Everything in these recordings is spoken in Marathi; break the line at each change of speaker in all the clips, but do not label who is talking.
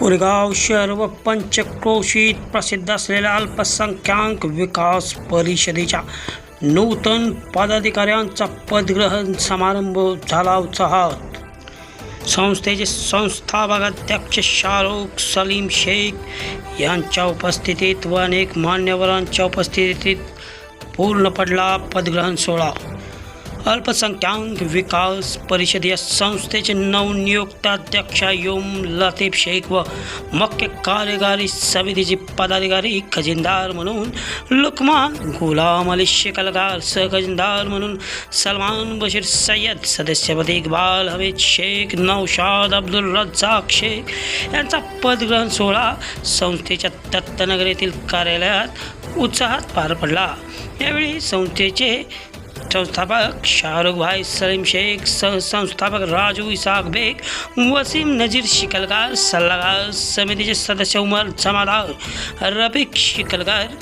कोरेगाव शहर व पंचक्रोशीत प्रसिद्ध असलेल्या अल्पसंख्याक विकास परिषदेच्या नूतन पदाधिकाऱ्यांचा पदग्रहण समारंभ झाला उत्साहात. संस्थेचे संस्थापक अध्यक्ष शाहरुख सलीम शेख यांच्या उपस्थितीत व अनेक मान्यवरांच्या उपस्थितीत पूर्ण पडला पदग्रहण सोहळा. अल्पसंख्याक विकास परिषद या संस्थेचे नवनियुक्ताध्यक्ष योम लतीफ शेख व मुख्य कार्यकारी समितीचे पदाधिकारी खजिनदार म्हणून लुकमान गुलाम अली शिकलगार सहखजिनदार म्हणून सलमान बशीर सय्यद सदस्यपदी इकबाल हमीद शेख नौशाद अब्दुल रज्जाक शेख यांचा पदग्रहण सोहळा संस्थेच्या दत्तनगर येथील कार्यालयात उत्साहात पार पडला. यावेळी संस्थेचे संस्थापक शाहरुखभाई सलीम शेख सहसंस्थापक राजू इसाक बेग वसीम नजीर शिकलगार सल्लागार समितीचे सदस्य उमर जमादार रफिक शिकलगार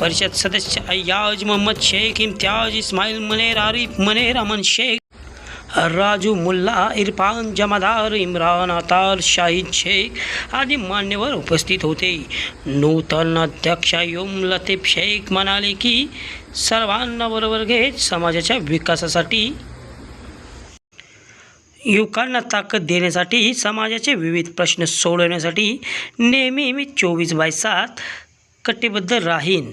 परिषद सदस्य अय्याज मोहम्मद शेख इम्तियाज इस्माइल मनेर आरिफ मनेर अमन शेख राजू मुल्ला इरफान जमादार इम्रान अतार शाहिद शेख आदी मान्यवर उपस्थित होते. नूतन अध्यक्ष योम लतीफ शेख म्हणाले की सर्वांना बरोबर घेत समाजाच्या विकासासाठी युवकांना ताकद देण्यासाठी समाजाचे विविध प्रश्न सोडवण्यासाठी नेहमी मी चोवीस बाय सात कटिबद्ध राहीन.